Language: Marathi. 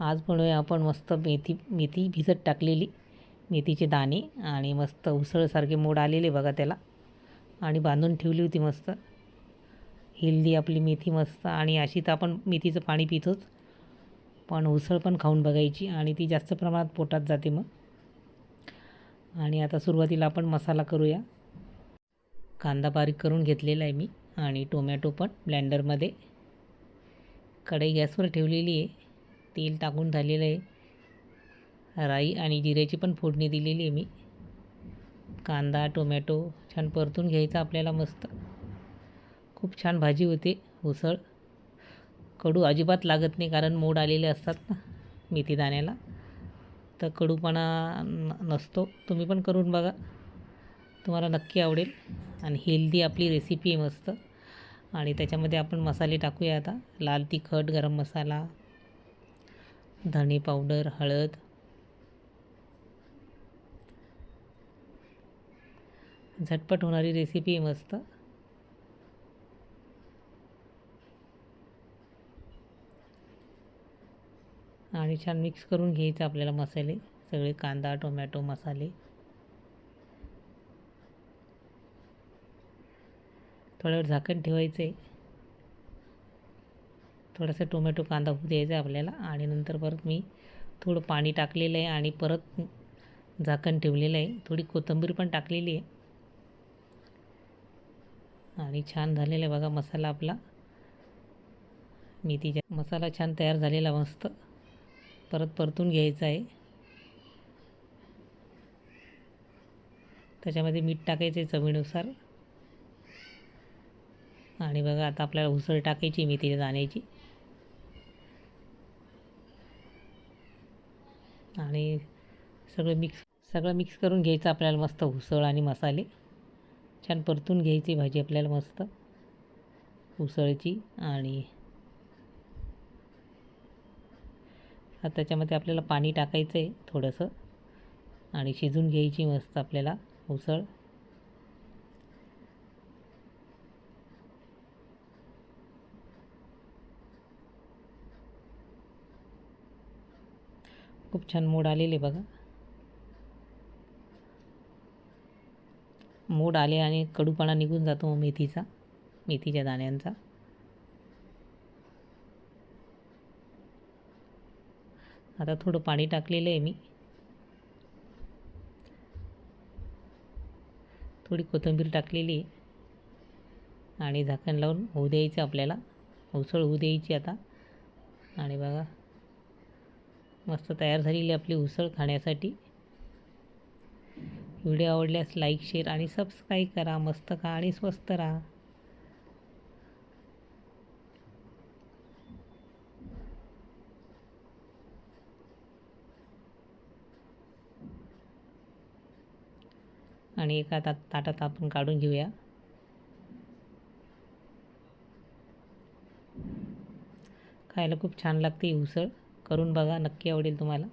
आज म्हणूया आपण मस्त मेथी मेथी भिजत टाकलेली. मेथीचे दाणे आणि मस्त उसळसारखे मोड आलेले बघा त्याला. आणि बांधून ठेवली होती मस्त. हेल्दी आपली मेथी मस्त. आणि अशी तर आपण मेथीचं पाणी पितोच. पण उसळ पण खाऊन बघायची आणि ती जास्त प्रमाणात पोटात जाते मग. आणि आता सुरुवातीला आपण मसाला करूया. कांदा बारीक करून घेतलेला आहे मी. आणि टोमॅटो पण ब्लेंडरमध्ये. कढई गॅसवर ठेवलेली आहे. तेल टाकून झालेलं आहे. राई आणि जिऱ्याची पण फोडणी दिलेली आहे मी. कांदा टोमॅटो छान परतून घ्यायचा आपल्याला मस्त. खूप छान भाजी होते उसळ. कडू अजिबात लागत नाही कारण मोड आलेले असतात ना मेथी दाण्याला. तर कडूपणा न नसतो. तुम्ही पण करून बघा. तुम्हाला नक्की आवडेल. आणि हेल्दी आपली रेसिपी आहे मस्त. आणि त्याच्यामध्ये आपण मसाले टाकूया आता. लाल तिखट गरम मसाला धणे पावडर हळद. झटपट होणारी रेसिपी मस्त. आणि छान मिक्स करून घ्यायचं आपल्याला मसाले. सगळे कांदा टोमॅटो मसाले. थोड्या वेळ झाकण ठेवायचे थोडासा टोमॅटो कांदा होऊ द्यायचा आहे आपल्याला आणि नंतर परत मी थोडं पाणी टाकलेलं आहे आणि परत झाकण ठेवलेलं आहे. थोडी कोथिंबीर पण टाकलेली आहे. आणि छान झालेला आहे बघा मसाला आपला. मेथीचा मसाला छान तयार झालेला मस्त. परत परतून घ्यायचा आहे. त्याच्यामध्ये मीठ टाकायचं आहे चवीनुसार. आणि बघा आता आपल्याला उसळ टाकायची मेथीच्या दाण्याची. आणि सगळं मिक्स सगळं मिक्स करून घ्यायचं आपल्याला मस्त उसळ आणि मसाले. छान परतून घ्यायची भाजी आपल्याला मस्त उसळची आणि आता त्याच्यामध्ये आपल्याला पाणी टाकायचं आहे थोडंसं आणि शिजून घ्यायची मस्त आपल्याला उसळ. खूप छान मोड आलेले बघा. मोड आले आणि कडूपणा निघून जातो मेथीचा मेथीच्या दाण्यांचा. आता थोडं पाणी टाकलेलं आहे मी. थोडी कोथिंबीर टाकलेली आहे. आणि झाकण लावून होऊ द्यायचं आपल्याला. उसळ होऊ द्यायची आता. आणि बघा मस्त तयार झालेली आपली उसळ खाण्यासाठी. व्हिडिओ आवडल्यास लाईक शेअर आणि सबस्क्राईब करा. मस्त खा आणि स्वस्त राहा. आणि एका ता ताटात आपण काढून घेऊया. खायला खूप छान लागते ही उसळ. करून बघा नक्की आवडेल तुम्हाला.